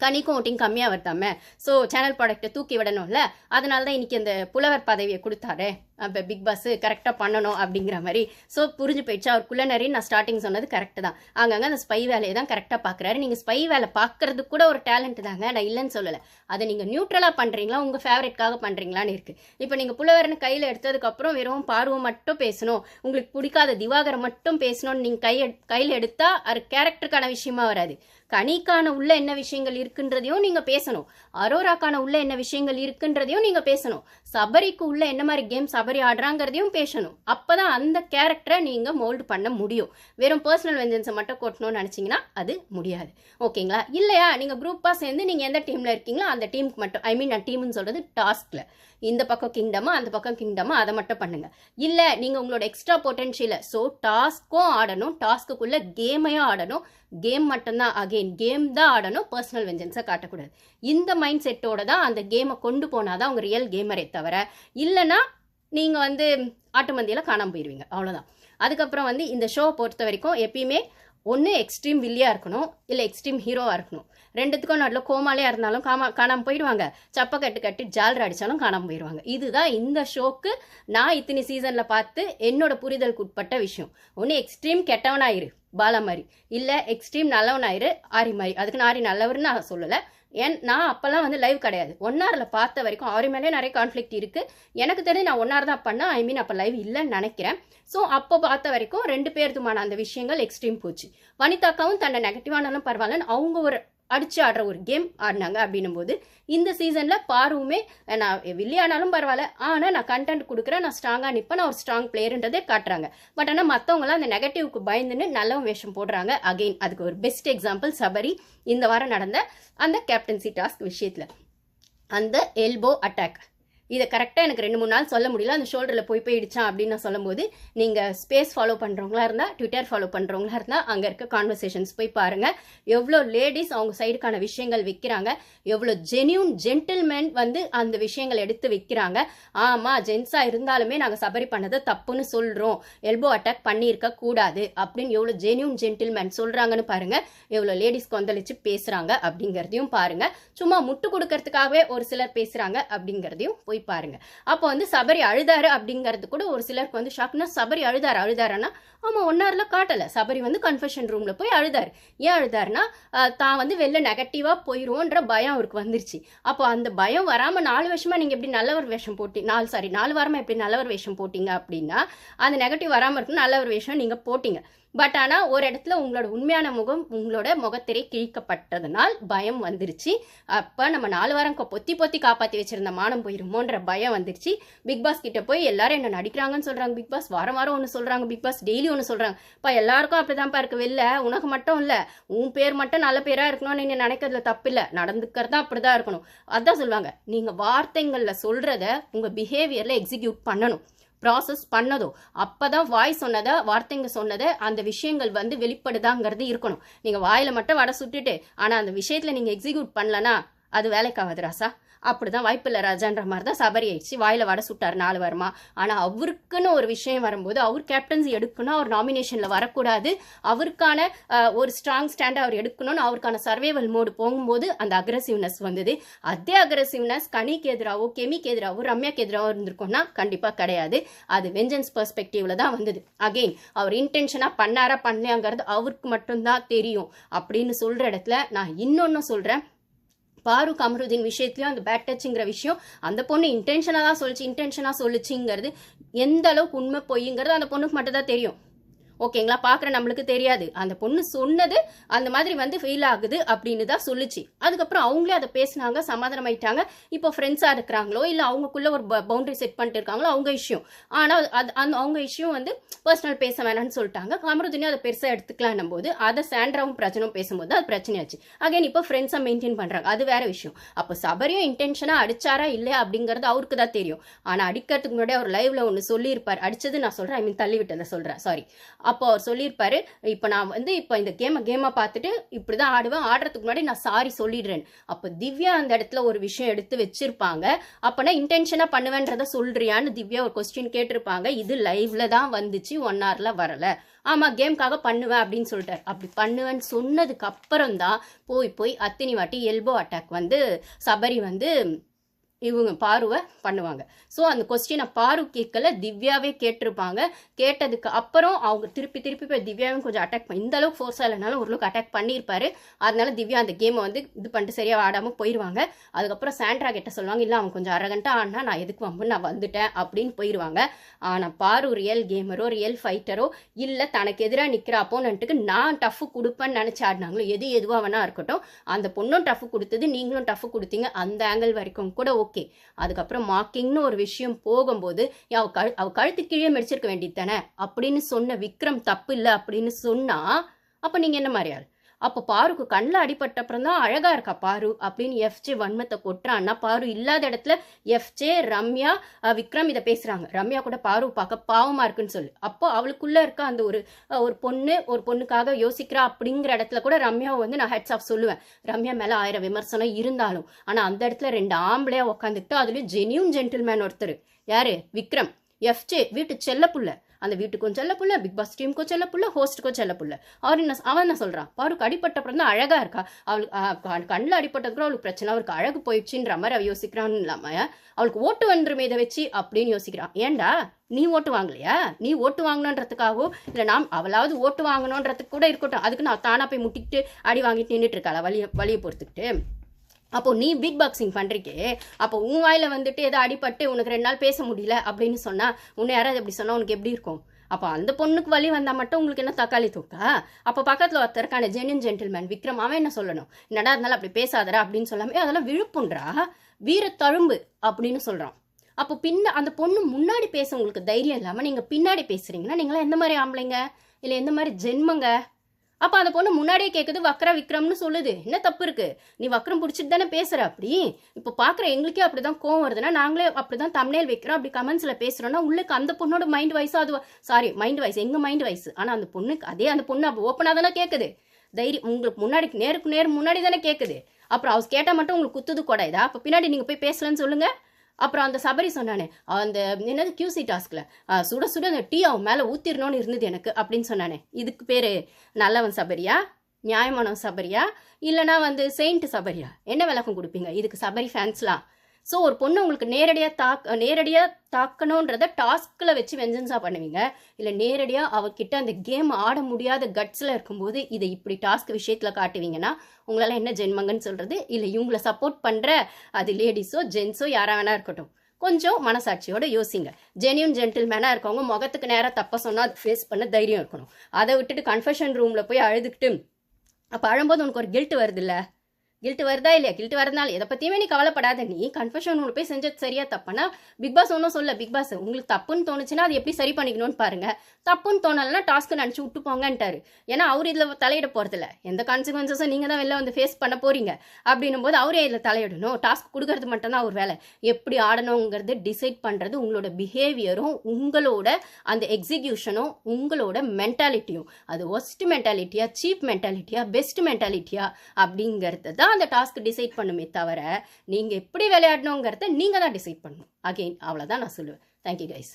கனிக்கும் voting கம்மியாக வருதாமே? So channel ப்ராடக்ட்டை தூக்கி விடணும்ல. அதனால தான் இன்னைக்கு அந்த புலவர் பதவியை கொடுத்தாரு. அப்போ பிக் பாஸ் கரெக்டாக பண்ணணும் அப்படிங்கிற மாதிரி. ஸோ புரிஞ்சு போயிடுச்சு. அவர் குள்ளநரி நான் ஸ்டார்டிங் சொன்னது கரெக்டு தான். அங்கங்கே அந்த ஸ்பை வேலையை தான் கரெக்டாக பார்க்குறாரு நீங்கள் ஸ்பை வேலை பார்க்கறது கூட ஒரு டேலண்ட் தாங்க. நான் இல்லைன்னு சொல்லலை. அதை நீங்கள் நியூட்ரலாக பண்ணுறீங்களா உங்கள் ஃபேவரட்காக பண்ணுறீங்களான்னு இருக்குது இப்போ நீங்கள் புலவரனை கையில் எடுத்ததுக்கப்புறம் வெறும் பார்வை மட்டும் பேசணும். உங்களுக்கு பிடிக்காத திவாகரை மட்டும் பேசணும்னு நீங்கள் கை கையில் எடுத்தால் அது கேரக்டருக்கான விஷயமா வராது. கனிக்கான உள்ள என்ன விஷயங்கள் இருக்குன்றதையும் நீங்கள் பேசணும். அரோராக்கான உள்ள என்ன விஷயங்கள் இருக்குன்றதையும் நீங்க பேசணும். சபரிக்கு உள்ள என்ன மாதிரி கேம் சபரி ஆடுறாங்கிறதையும் பேசணும். அப்பதான் அந்த கேரக்டரை நீங்க மோல்டு பண்ண முடியும். வெறும் பர்சனல் வெஞ்சன்ஸை மட்டும் கொட்டணும்னு நினைச்சீங்கன்னா அது முடியாது. ஓகேங்களா? இல்லையா? நீங்க குரூப்பா சேர்ந்து நீங்க எந்த டீம்ல இருக்கீங்களோ அந்த டீமுக்கு மட்டும் ஐ மீன் நான் டீம்னு சொல்றது டாஸ்க்ல இந்த பக்கம் கிங்டமா அந்த பக்கம் கிங்டமா அதை மட்டும் பண்ணுங்க. இல்ல நீங்க உங்களோட எக்ஸ்ட்ரா பொட்டன்ஷியல ஸோ டாஸ்க்கும் ஆடணும் டாஸ்க்குள்ள கேமையும் ஆடணும். கேம் மட்டும்தான் அகெயின் கேம் தான் ஆடணும் பர்சனல் வெஞ்சன்ஸை காட்டக்கூடாது. இந்த மைண்ட் செட்டோட தான் அந்த கேமை கொண்டு போனாதான் அவங்க ரியல் கேமரே தவிர இல்லைன்னா நீங்கள் வந்து ஆட்டுமந்தியில் காணாமல் போயிடுவீங்க அவ்வளோதான் அதுக்கப்புறம் வந்து இந்த ஷோ பொறுத்த வரைக்கும் எப்பயுமே ஒன்று எக்ஸ்ட்ரீம் வில்லியாக இருக்கணும் இல்லை எக்ஸ்ட்ரீம் ஹீரோவாக இருக்கணும். ரெண்டுத்துக்கும் நடுவில் கோமாலையாக இருந்தாலும் காமா காணாமல் போயிடுவாங்க சப்பை கட்டு கட்டி ஜாலர் அடித்தாலும் காணாமல் போயிடுவாங்க இதுதான் இந்த ஷோக்கு நான் இத்தனை சீசனில் பார்த்து என்னோட புரிதலுக்கு உட்பட்ட விஷயம். ஒன்று எக்ஸ்ட்ரீம் கெட்டவனாயிரு பாலா மாதிரி. இல்லை எக்ஸ்ட்ரீம் நல்லவனாயிரு ஆரி மாதிரி. அதுக்கு நாரி ஆரி நல்லவர்னு நான் சொல்லலை. ஏன் நான் அப்போல்லாம் வந்து லைவ் கிடையாது. ஒன்னாரில் பார்த்த வரைக்கும் அவர் மேலே நிறைய கான்ஃப்ளிக்ட் இருக்குது எனக்கு தெரிஞ்சு நான் ஒன்னார் தான் பண்ணேன் ஐ மீன் அப்போ லைவ் இல்லைன்னு நினைக்கிறேன். ஸோ அப்போ பார்த்த வரைக்கும் ரெண்டு பேருக்குமான அந்த விஷயங்கள் எக்ஸ்ட்ரீம் போச்சு. வனிதாக்காவும் தன்னை நெகட்டிவானாலும் பரவாயில்லன்னு அவங்க ஒரு அடித்து ஆடுற ஒரு கேம் ஆடினாங்க அப்படின்னும் போது இந்த சீசனில் பாருவுமே நான் வில்லியானாலும் பரவாயில்ல ஆனால் நான் கண்டென்ட் கொடுக்குறேன் நான் ஸ்ட்ராங்காக நிற்பேன் நான் ஒரு ஸ்ட்ராங் பிளேயருன்றதே காட்டுறாங்க. பட் ஆனால் மற்றவங்களாம் அந்த நெகட்டிவ்க்கு பயந்துன்னு நல்லவும் வேஷம் போடுறாங்க. அகெயின் அதுக்கு ஒரு பெஸ்ட் எக்ஸாம்பிள் சபரி இந்த வாரம் நடந்த அந்த கேப்டன்சி டாஸ்க் விஷயத்தில். அந்த எல்போ அட்டாக் இதை கரெக்டாக எனக்கு ரெண்டு மூணு நாள் சொல்ல முடியல. அந்த ஷோல்டரில் போய் போய் இடிச்சான் அப்படின்னு நான் சொல்லும்போது நீங்கள் ஸ்பேஸ் ஃபாலோ பண்ணுறவங்களா இருந்தால் ட்விட்டர் ஃபாலோ பண்ணுறவங்களா இருந்தால் அங்கே இருக்க கான்வர்சேஷன்ஸ் போய் பாருங்கள் எவ்வளோ லேடிஸ் அவங்க சைடுக்கான விஷயங்கள் வைக்கிறாங்க. எவ்வளோ ஜென்யூன் ஜென்டில்மேன் வந்து அந்த விஷயங்கள் எடுத்து வைக்கிறாங்க. ஆமாம் ஜென்ஸாக இருந்தாலுமே நாங்கள் சபரி பண்ணதை தப்புன்னு சொல்கிறோம் எல்போ அட்டாக் பண்ணியிருக்க கூடாது அப்படின்னு எவ்வளோ ஜென்யூன் ஜென்டில்மேன் சொல்கிறாங்கன்னு பாருங்கள் எவ்வளோ லேடிஸ் கொந்தளிச்சு பேசுகிறாங்க அப்படிங்கிறதையும் பாருங்கள் சும்மா முட்டு கொடுக்கறதுக்காகவே ஒரு சிலர் பேசுகிறாங்க அப்படிங்கிறதையும் போய் பாருங்க. அப்போ வந்து சபரி அழுதாரு அப்படிங்கிறது கூட ஒரு சிலருக்கு வந்து ஷாக்னா சபரி அழுதாரு அழுதாருன்னா ஆமா ஒன்னார்ல காட்டல. சபரி வந்து கன்ஃபெஷன் ரூம்ல போய் அழுதாரு. ஏன் அழுதாருன்னா தான் வந்து வெளில நெகட்டிவா போயிருவோன்ற பயம் அவருக்கு வந்துருச்சு. அப்போ அந்த பயம் வராம நாலு வருஷமா நீங்க எப்படி நல்லவர் வேஷம் போட்டி நாலு சாரி நாலு வாரமா எப்படி நல்லவர் வேஷம் போட்டீங்க அப்படின்னா அந்த நெகட்டிவ் வராம இருக்கணும் நல்லவர் வேஷம் நீங்க போட்டீங்க. பட் ஆனால் ஒரு இடத்துல உங்களோட உண்மையான முகம் உங்களோட முகத்திரை கிழிக்கப்பட்டதனால் பயம் வந்துருச்சு. அப்போ நம்ம நாலு வாரம் பொத்தி பொத்தி காப்பாற்றி வச்சிருந்த மானம் போயிருமோன்ற பயம் வந்துருச்சு. பிக் பாஸ் கிட்ட போய் எல்லாரும் என்ன நடிக்கிறாங்கன்னு சொல்கிறாங்க பிக் பாஸ். வாரம் வாரம் ஒன்று சொல்கிறாங்க பிக் பாஸ். டெய்லி ஒன்று சொல்கிறாங்க இப்போ எல்லாருக்கும் அப்படிதான்ப்பா இருக்கு. வெளில உனக்கு மட்டும் இல்லை உன் பேர் மட்டும் நல்ல பேராக இருக்கணும்னு நீ நினைக்கிறதுல தப்பில்லை நடந்துக்கிறதா அப்படிதான் இருக்கணும். அதான் சொல்லுவாங்க. நீங்கள் வார்த்தைங்களில் சொல்கிறத உங்கள் பிஹேவியரில் எக்ஸிக்யூட் பண்ணணும். ப்ராசஸ் பண்ணதோ அப்போ தான் வாய் சொன்னதை வார்த்தைங்க சொன்னதை அந்த விஷயங்கள் வந்து வெளிப்படுதாங்கிறது இருக்கணும். நீங்கள் வாயில் மட்டும் வடை சுட்டுட்டு ஆனால் அந்த விஷயத்தில் நீங்கள் எக்ஸிக்யூட் பண்ணலனா அது வேலைக்காகாது ராசா. அப்படிதான் வாய்ப்பில்லை ராஜான்ற மாதிரி தான் சபரி ஆயிடுச்சு. வாயில வட சுட்டார் நாலு வருமா. ஆனால் அவருக்குன்னு ஒரு விஷயம் வரும்போது அவர் கேப்டன்சி எடுக்கணும் அவர் நாமினேஷனில் வரக்கூடாது. அவருக்கான ஒரு ஸ்ட்ராங் ஸ்டாண்ட் அவர் எடுக்கணும்னு அவருக்கான சர்வைவல் மோடு போகும்போது அந்த அக்ரஸிவ்னஸ் வந்தது. அதே அக்ரஸிவ்னஸ் கனிக்கு எதிராவோ கெமிக்கு எதிராவோ ரம்யாக்கு எதிராகவோ இருந்திருக்கோம்னா கண்டிப்பாக கிடையாது. அது வெஞ்சன்ஸ் பெர்ஸ்பெக்டிவ்ல தான் வந்தது. அகெயின் அவர் இன்டென்ஷனாக பண்ணாரா பண்ணலையாங்கிறது அவருக்கு மட்டும்தான் தெரியும். அப்படின்னு சொல்கிற இடத்துல நான் இன்னொன்று சொல்கிறேன் பாருக் அமருதீன் விஷயத்துலயும் அந்த பேட் டச்சுங்கிற விஷயம் அந்த பொண்ணு இன்டென்ஷனாக தான் சொல்லிச்சு இன்டென்ஷனாக சொல்லிச்சுங்கிறது எந்த அளவுக்கு உண்மை பொய்ங்கிறது அந்த பொண்ணுக்கு மட்டும் தான் தெரியும். ஓகேங்களா? பார்க்குற நம்மளுக்கு தெரியாது. அந்த பொண்ணு சொன்னது அந்த மாதிரி வந்து ஃபெயில் ஆகுது அப்படின்னு தான் சொல்லுச்சு. அதுக்கப்புறம் அவங்களே அதை பேசினாங்க சமாதானம் ஆயிட்டாங்க இப்போ ஃப்ரெண்ட்ஸாக இருக்கிறாங்களோ இல்லை அவங்களுக்குள்ள ஒரு பவுண்டரி செட் பண்ணிட்டு இருக்காங்களோ அவங்க இஷ்யம் ஆனால் அது அந்த அவங்க இஷ்யம் வந்து பர்சனல் பேச வேணாம்னு சொல்லிட்டாங்க. கமருதினியும் அதை பெருசாக எடுத்துக்கலாம் போது அதை சாண்ட்ராவும் பிரச்சனும் பேசும்போது அது பிரச்சனையாச்சு. அகைன் இப்போ ஃப்ரெண்ட்ஸாக மெயின்டைன் பண்ணுறாங்க அது வேற விஷயம். அப்போ சபரியும் இன்டென்ஷனாக அடிச்சாரா இல்லையா அப்படிங்கிறது அவருக்கு தான் தெரியும். ஆனால் அடிக்கிறதுக்கு முன்னாடி அவர் லைவ்ல ஒன்று சொல்லியிருப்பார். அடிச்சது நான் சொல்கிறேன் ஐ மீன் தள்ளி விட்டதை சொல்கிறேன் சாரி அப்போ அவர் சொல்லியிருப்பாரு இப்போ நான் வந்து இப்போ இந்த கேமை கேமை பார்த்துட்டு இப்படி தான் ஆடுவேன் ஆடுறதுக்கு முன்னாடி நான் சாரி சொல்லிடுறேன். அப்போ திவ்யா அந்த இடத்துல ஒரு விஷயம் எடுத்து வச்சிருப்பாங்க. அப்போனா இன்டென்ஷனாக பண்ணுவேன்றத சொல்றியான்னு திவ்யா ஒரு கொஸ்டின் கேட்டிருப்பாங்க. இது லைவ்ல தான் வந்துச்சு ஒன் ஹவர்ல வரல. ஆமாம் கேம்க்காக பண்ணுவேன் அப்படின்னு சொல்லிட்டார். அப்படி பண்ணுவேன்னு சொன்னதுக்கு அப்புறம் தான் போய் போய் அத்தினி வாட்டி எல்போ அட்டாக் வந்து சபரி வந்து இவங்க பாருவை பண்ணுவாங்க. ஸோ அந்த கொஸ்டினை பாரு கேட்கல திவ்யாவே கேட்டிருப்பாங்க. கேட்டதுக்கு அப்புறம் அவங்க திருப்பி திருப்பி போய் திவ்யாவும் கொஞ்சம் அட்டாக் பண்ணி இந்த அளவுக்கு ஃபோர்ஸாக இல்லைனாலும் ஓரளவுக்கு அட்டாக் பண்ணியிருப்பாரு. அதனால திவ்யா அந்த கேமை வந்து இது பண்ணிட்டு சரியாக ஆடாமல் போயிடுவாங்க அதுக்கப்புறம் சாண்ட்ரா கிட்ட சொல்லுவாங்க இல்லை அவன் கொஞ்சம் அரகண்ட்டாக ஆடினா நான் எதுக்கு வம்பு நான் வந்துட்டேன் அப்படின்னு போயிடுவாங்க ஆனால் பாரு ரியல் கேமரோ ரியல் ஃபைட்டரோ இல்லை தனக்கு எதிராக நிற்கிற அப்போனண்ட்டுக்கு நான் டஃப் கொடுப்பேன்னு நினச்சி ஆடினாங்களோ எது எதுவாக வேணா இருக்கட்டும் அந்த பொண்ணும் டஃப் கொடுத்தது நீங்களும் டஃப் கொடுத்தீங்க அந்த ஆங்கிள் வரைக்கும் கூட ஓகே. அதுக்கப்புறம் மார்க்கிங்னு ஒரு விஷயம் போகும்போது அவ கழு அவ கழுத்து கீழே மெடிச்சிருக்க வேண்டியது தானே? அப்படின்னு சொன்ன விக்ரம் தப்பு இல்லை அப்படின்னு சொன்னா அப்போ நீங்கள் என்ன மாதிரி ஆள் அப்போ பாருக்கு கண்ணில் அடிபட்ட அப்புறம் தான் அழகாக இருக்கா பாரு அப்படின்னு எஃப்ஜே வன்மத்தை கொட்டுறான்னா பாரு இல்லாத இடத்துல எஃப்ஜே ரம்யா விக்ரம் இதை பேசுகிறாங்க ரம்யா கூட பாரு பார்க்க பாவமாக இருக்குன்னு சொல்லு. அப்போ அவளுக்குள்ளே இருக்க அந்த ஒரு ஒரு பொண்ணு ஒரு பொண்ணுக்காக யோசிக்கிறா அப்படிங்கிற இடத்துல கூட ரம்யாவை வந்து நான் ஹெட்ஸ் ஆஃப் சொல்லுவேன். ரம்யா மேலே ஆயிரம் விமர்சனம் இருந்தாலும். ஆனால் அந்த இடத்துல ரெண்டு ஆம்பளையாக உட்காந்துக்கிட்டு அதுலேயும் ஜெனியூன் ஜென்டில்மேன் ஒருத்தர். யாரு? விக்ரம். எஃப்ஜே வீட்டு செல்ல புள்ள. அந்த வீட்டுக்கும் செல்ல புள்ள பிக் பாஸ் டீமுக்கும் செல்ல புள்ள ஹோஸ்ட்டுக்கும் செல்ல புள்ள. அவர் என்ன அவன் என்ன சொல்கிறான் பாருக்கு அடிப்பட்ட அப்புறம் தான் அழகாக இருக்கா? அவளுக்கு கண்ணில் அடிப்பட்டதுக்கு அவளுக்கு பிரச்சனை. அவருக்கு அழகு போயிடுச்சுன்ற மாதிரி அவள் யோசிக்கிறான்னு இல்லாமல் அவளுக்கு ஓட்டு வந்துருமே இதை வச்சு அப்படின்னு யோசிக்கிறான் ஏன்டா நீ ஓட்டு வாங்கலையா? நீ ஓட்டு வாங்கணுன்றதுக்காகவோ இல்லை நாம் அவளாவது ஓட்டு வாங்கணுன்றதுக்கு கூட இருக்கட்டும். அதுக்கு நான் தானாக போய் முட்டிக்கிட்டு அடி வாங்கிட்டு நின்றுட்டு இருக்காளா வழியை வழியை பொறுத்துக்கிட்டு அப்போ நீ பிக் பாக்ஸிங் பண்ணுறீக்கே அப்போ உன் வாயில் வந்துட்டு ஏதோ அடிபட்டு உனக்கு ரெண்டு நாள் பேச முடியல அப்படின்னு சொன்னால் உன்னை யாராவது எப்படி சொன்னால் உனக்கு எப்படி இருக்கும்? அப்போ அந்த பொண்ணுக்கு வழி வந்தால் மட்டும் உங்களுக்கு என்ன தக்காளி தூக்கா அப்போ பக்கத்தில் ஒருத்தருக்கான இருக்கான ஜென்டில்மேன் விக்ரம் அவன் என்ன சொல்லணும்? என்னடா இருந்தாலும் அப்படி பேசாதரா அப்படின்னு சொல்லாமே அதெல்லாம் விழுப்புன்றா வீர தழும்பு அப்படின்னு சொல்கிறான் அப்போ பின்ன அந்த பொண்ணு முன்னாடி பேச உங்களுக்கு தைரியம் இல்லாமல் நீங்கள் பின்னாடி பேசுகிறீங்கன்னா நீங்களாம் எந்த மாதிரி ஆம்பளைங்க? இல்லை எந்த மாதிரி ஜென்மங்க? அப்ப அந்த பொண்ணு முன்னாடியே கேட்குது வக்ர விக்ரம்னு சொல்லுது. என்ன தப்பு இருக்கு? நீ வக்ரம் பிடிச்சிட்டு தானே பேசுற அப்படி? இப்போ பாக்குற எங்களுக்கே அப்படிதான் கோவம் வருதுன்னா நாங்களே அப்படிதான் தமிழ் வைக்கிறோம் அப்படி கமெண்ட்ஸ்ல பேசுறோம்னா உள்ளுக்கு அந்த பொண்ணோட மைண்ட் வயசு அது சாரி மைண்ட் வயசு எங்க மைண்ட் வைஸ் ஆனா அந்த பொண்ணுக்கு அதே அந்த பொண்ணு அப்போ ஓப்பனா தானே கேக்குது. தைரியம் உங்களுக்கு முன்னாடி நேருக்கு நேர் முன்னாடி தானே கேக்குது. அப்புறம் அவர் கேட்டா மட்டும் உங்களுக்கு குத்துது கொடாதா அப்ப பின்னாடி நீங்க போய் பேசலன்னு சொல்லுங்க. அப்புறம் அந்த சபரி சொன்னானே அந்த என்னது கியூசி டாஸ்கில் சுட சுட அந்த டீ அவன் மேலே ஊற்றிடணும்னு இருந்தது எனக்கு அப்படின்னு சொன்னானே. இதுக்கு பேர் நல்லவன் சபரியா நியாயமானவன் சபரியா இல்லைனா வந்து செயின்ட் சபரியா? என்ன விளக்கம் கொடுப்பீங்க? இதுக்கு சபரி ஃபேன்ஸ்லாம் ஸோ ஒரு பொண்ணு உங்களுக்கு நேரடியாக தாக் நேரடியாக தாக்கணுன்றத டாஸ்கில் வச்சு வெஞ்சன்ஸாக பண்ணுவீங்க. இல்லை நேரடியாக அவகிட்ட அந்த கேம் ஆட முடியாத கட்ஸில் இருக்கும்போது இதை இப்படி டாஸ்க் விஷயத்தில் காட்டுவீங்கன்னா உங்களால் என்ன ஜென்மங்கன்னு சொல்கிறது இல்லை இவங்களை சப்போர்ட் பண்ணுற அது லேடிஸோ ஜென்ஸோ யாராக வேணா இருக்கட்டும். கொஞ்சம் மனசாட்சியோட யோசிங்க. ஜெனியூன் ஜென்டில்மேனாக இருக்கவங்க முகத்துக்கு நேராக தப்ப சொன்னால் அது ஃபேஸ் பண்ண தைரியம் இருக்கணும். அதை விட்டுட்டு கன்ஃபெஷன் ரூமில் போய் அழுதுகிட்டு அப்போ அழும்போது உனக்கு ஒரு கில்ட் வருது இல்லை கில்ட் வருதா இல்லையா? கில்ட் வரதுனால எதை பற்றியுமே நீ கவலைப்படாத. நீ கன்ஃபெஷன் ஒன்று போய் செஞ்சது சரியா தப்புனா பிக் பாஸ் ஒன்றும் சொல்ல பிக் பாஸ் உங்களுக்கு தப்புன்னு தோணுச்சுன்னா அது எப்படி சரி பண்ணிக்கணும்னு பாருங்க. தப்புன்னு தோணலைன்னா டாஸ்க்கு நினச்சி விட்டு போங்கன்ட்டாரு. ஏன்னா அவர் இதில் தலையிட போகிறதில்ல எந்த கான்சிக்வன்சஸும் நீங்கள் தான் வெளில வந்து ஃபேஸ் பண்ண போறீங்க. அப்படின்னும் போது அவரே இதில் தலையிடணும். டாஸ்க் கொடுக்கறது மட்டும்தான் அவர் வேலை. எப்படி ஆடணுங்கிறது டிசைட் பண்ணுறது உங்களோட பிஹேவியரும் உங்களோட அந்த எக்ஸிக்யூஷனும் உங்களோட மென்டாலிட்டியும் அது ஒஸ்ட் மென்டாலிட்டியா சீப் மென்டாலிட்டியா பெஸ்ட் மென்டாலிட்டியா அப்படிங்கிறது தான் தான் அந்த டாஸ்க் டிசைட் பண்ணுமே தவிர நீங்கள் எப்படி விளையாடணுங்கிறத நீங்கள் தான் டிசைட் பண்ணணும். அகெயின் அவ்வளோதான் நான் சொல்லுவேன். Thank you guys